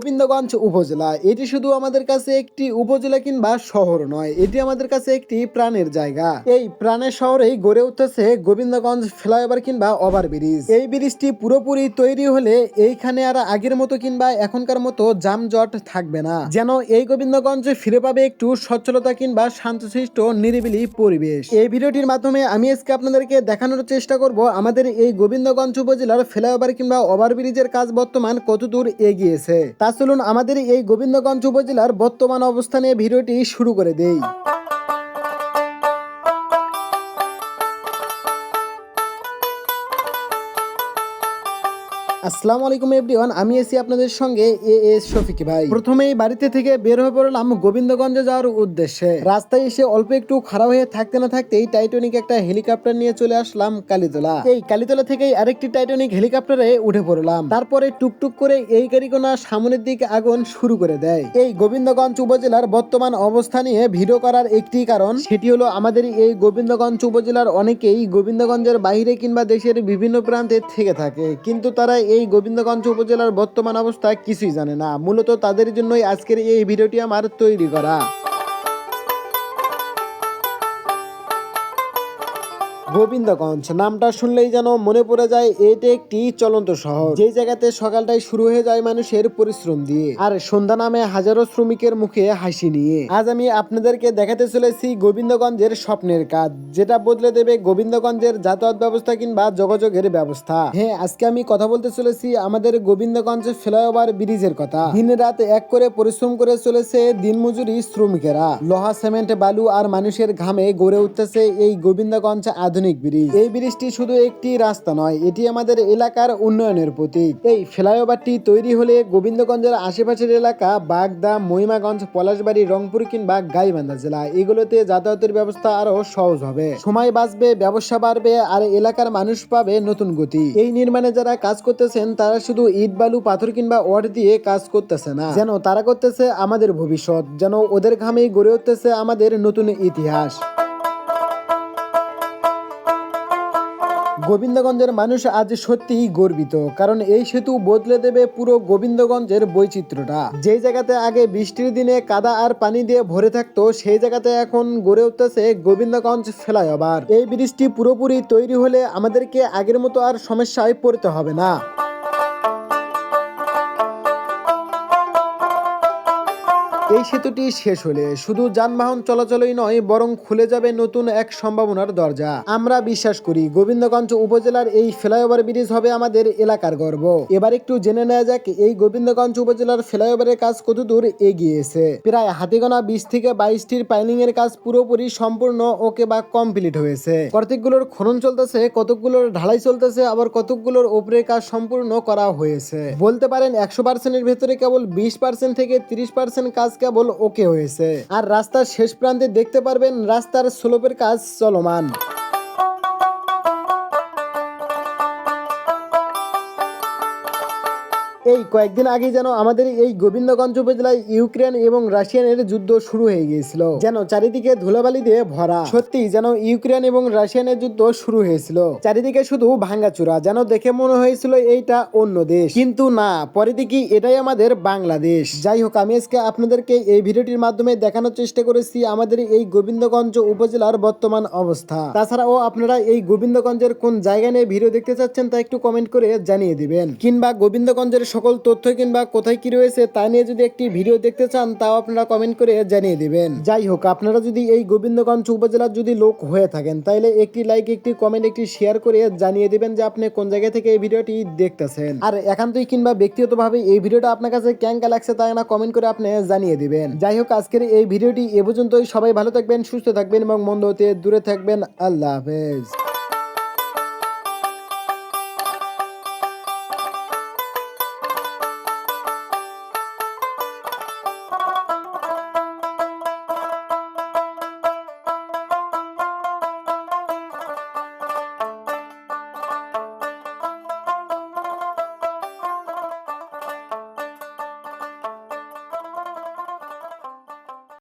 গোবিন্দগঞ্জ উপজেলা। এটি শুধু আমাদের কাছে একটি উপজেলা কিংবা শহর নয়, এটি আমাদের কাছে একটি প্রাণের জায়গা। এই প্রাণের শহরেই গড়ে উঠতেছে গোবিন্দগঞ্জ ফ্লাইওভার কিংবা ওভার ব্রিজ। এই ব্রিজটি পুরোপুরি তৈরি হলে এইখানে আর আগের মতো কিংবা এখনকার মতো যানজট থাকবে না। যেন এই গোবিন্দগঞ্জ ফিরে পাবে একটু সচ্ছলতা কিংবা শান্তশিষ্ট, নিরিবিলি পরিবেশ। এই ভিডিওটির মাধ্যমে আমি আজকে আপনাদেরকে দেখানোর চেষ্টা করব আমাদের এই গোবিন্দগঞ্জ উপজেলার ফ্লাইওভার কিংবা ওভার ব্রিজের কাজ বর্তমান কতদূর এগিয়েছে। তা চলুন আমাদের এই গোবিন্দগঞ্জ উপজেলার বর্তমান অবস্থানে ভিডিওটি শুরু করে দেই। আসসালামু আলাইকুম এভরিওয়ান, আমি এসি আপনাদের সঙ্গে এ এস শফিক ভাই। প্রথমেই বাড়িতে থেকে বের হয়ে পড়লাম গোবিন্দগঞ্জে যাওয়ার উদ্দেশ্যে। রাস্তায় এসে অল্প একটু খারাপ হয়ে থাকতে না থাকতেই টাইটানিক একটা হেলিকপ্টার নিয়ে চলে আসলাম কালীতলা। এই কালীতলা থেকেই আরেকটি টাইটানিক হেলিকপ্টারে উঠে পড়লাম। তারপরে টুকটুক করে এই গাড়িগোনা সামনের দিকে আগুন শুরু করে দেয়। এই গোবিন্দগঞ্জ উপজেলার বর্তমান অবস্থা নিয়ে ভিডিও করার একটি কারণ, সেটি হলো আমাদের এই গোবিন্দগঞ্জ উপজেলার অনেকেই গোবিন্দগঞ্জের বাইরে কিংবা দেশের বিভিন্ন প্রান্তে থেকে থাকে। কিন্তু তারা এই গোবিন্দগঞ্জ উপজেলার বর্তমান অবস্থা কিছুই জানে না। মূলত তাদের জন্যই আজকের এই ভিডিওটি আমার তৈরি করা। গোবিন্দগঞ্জ। নামটা শুনলেই যেন মনে পড়ে যায়, এটা একটি চলন্ত শহর। যে জায়গাতে সকালটাই শুরু হয়ে যায় মানুষের পরিশ্রম দিয়ে। আর সন্ধ্যা নামে হাজারো শ্রমিকের মুখে হাসি নিয়ে। আজ আমি আপনাদেরকে দেখাতে চলেছি গোবিন্দগঞ্জের স্বপ্নের কাজ, যেটা বদলে দেবে গোবিন্দগঞ্জের যাতায়াত ব্যবস্থা কিংবা যোগাযোগের ব্যবস্থা। হ্যাঁ আজকে আমি কথা বলতে চলেছি আমাদের গোবিন্দগঞ্জ ফ্লাইওভার ব্রিজের কথা। দিন রাত এক করে পরিশ্রম করে চলেছে দিনমজুরি শ্রমিকেরা। লোহা, সিমেন্ট, বালু আর মানুষের ঘামে গড়ে উঠতেছে এই গোবিন্দগঞ্জ আধুনিক ব্রিজ। এই ব্রিজটি শুধু একটি রাস্তা নয়, এটি আমাদের এলাকার উন্নয়নের প্রতীক। এই ফ্লাইওভারটি তৈরি হলে গোবিন্দগঞ্জের আশেপাশের এলাকা বাগদা, মহিমাগঞ্জ, পলাশবাড়ি, রংপুর কিংবা গাইবান্ধা জেলা, এগুলোতে যাতায়াতের ব্যবস্থা আরও সহজ হবে। সময় বাঁচবে, ব্যবসা বাড়বে, আর এলাকার মানুষ পাবে নতুন গতি। এই নির্মাণে যারা কাজ করতেছেন, তারা শুধু ইট, বালু, পাথর কিংবা ওয়াট দিয়ে কাজ করতেছে না। যেন তারা করতেছে আমাদের ভবিষ্যৎ, যেন ওদের ঘামেই গড়ে উঠতেছে আমাদের নতুন ইতিহাস। গোবিন্দগঞ্জের মানুষ আজ সত্যিই গর্বিত, কারণ এই সেতু বদলে দেবে পুরো গোবিন্দগঞ্জের বৈচিত্র্যটা। যে জায়গাতে আগে বৃষ্টির দিনে কাদা আর পানি দিয়ে ভরে থাকতো, সেই জায়গাতে এখন গড়ে উঠতেছে গোবিন্দগঞ্জ ফ্লাইওভার। এই ব্রিজটি পুরোপুরি তৈরি হলে আমাদেরকে আগের মতো আর সমস্যায় পড়তে হবে না। এই সেতুটি শেষ হলে শুধু যানবাহন চলাচলই নয়, বরং খুলে যাবে নতুন এক সম্ভাবনার দরজা। আমরা বিশ্বাস করি গোবিন্দগঞ্জ উপজেলার এই ফ্লাইওভার ব্রিজ হবে আমাদের এলাকার গর্ব। এবার একটু জেনে নেওয়া যাক, এই গোবিন্দগঞ্জ উপজেলার ফ্লাইওভারের কাজ কতদূর এগিয়েছে? প্রায় হাতিগোনা বিশ থেকে বাইশটির পাইলিং এর কাজ পুরোপুরি সম্পূর্ণ ওকে বা কমপ্লিট হয়েছে। কতকগুলোর খনন চলতেছে, কতকগুলোর ঢালাই চলতেছে, আবার কতকগুলোর উপরে কাজ সম্পূর্ণ করা হয়েছে। বলতে পারেন একশো পার্সেন্টের ভেতরে কেবল বিশ পার্সেন্ট থেকে তিরিশ পার্সেন্ট কাজ কেবল ওকে হয়েছে। আর রাস্তার শেষ প্রান্তে দেখতে পারবেন রাস্তার স্লোপের কাজ চলমান। এই কয়েকদিন আগে যেন আমাদের এই গোবিন্দগঞ্জ উপজেলায় ইউক্রেন এবং রাশিয়ানের যুদ্ধ শুরু হয়ে গিয়েছিল। যেন চারিদিকে ধুলাবালি দিয়ে ভরা। সত্যি যেন ইউক্রেন এবং রাশিয়ানের যুদ্ধ শুরু হয়েছিল। চারিদিকে শুধু ভাঙ্গাচুরা যেন দেখে মনে হয়েছিল এইটা অন্য দেশ। কিন্তু না, পরে দেখি এটাই আমাদের বাংলাদেশ। যাই হোক, আমি আজকে আপনাদেরকে এই ভিডিওটির মাধ্যমে দেখানোর চেষ্টা করেছি আমাদের এই গোবিন্দগঞ্জ উপজেলার বর্তমান অবস্থা। তাছাড়াও আপনারা এই গোবিন্দগঞ্জের কোন জায়গা নিয়ে ভিডিও দেখতে চাচ্ছেন তা একটু কমেন্ট করে জানিয়ে দিবেন। কিংবা গোবিন্দগঞ্জের সকল তথ্য কিংবা কোথায় কি রয়েছে তা নিয়ে যদি একটি ভিডিও দেখতে চান, তাও আপনারা কমেন্ট করে জানিয়ে দিবেন। যাই হোক, আপনারা যদি এই গোবিন্দগঞ্জ উপজেলার যদি লোক হয়ে থাকেন তাহলে একটি লাইক একটি কমেন্ট একটি শেয়ার করে জানিয়ে দিবেন যে আপনি কোন জায়গা থেকে এই ভিডিওটি দেখতেছেন। আর একান্তই কিংবা ব্যক্তিগতভাবে এই ভিডিওটা আপনার কাছে ক্যাঙ্কা লাগছে তাই না কমেন্ট করে আপনি জানিয়ে দিবেন। যাই হোক, আজকের এই ভিডিওটি এ পর্যন্তই। সবাই ভালো থাকবেন, সুস্থ থাকবেন এবং মন্দ হতে দূরে থাকবেন। আল্লাহ হাফেজ।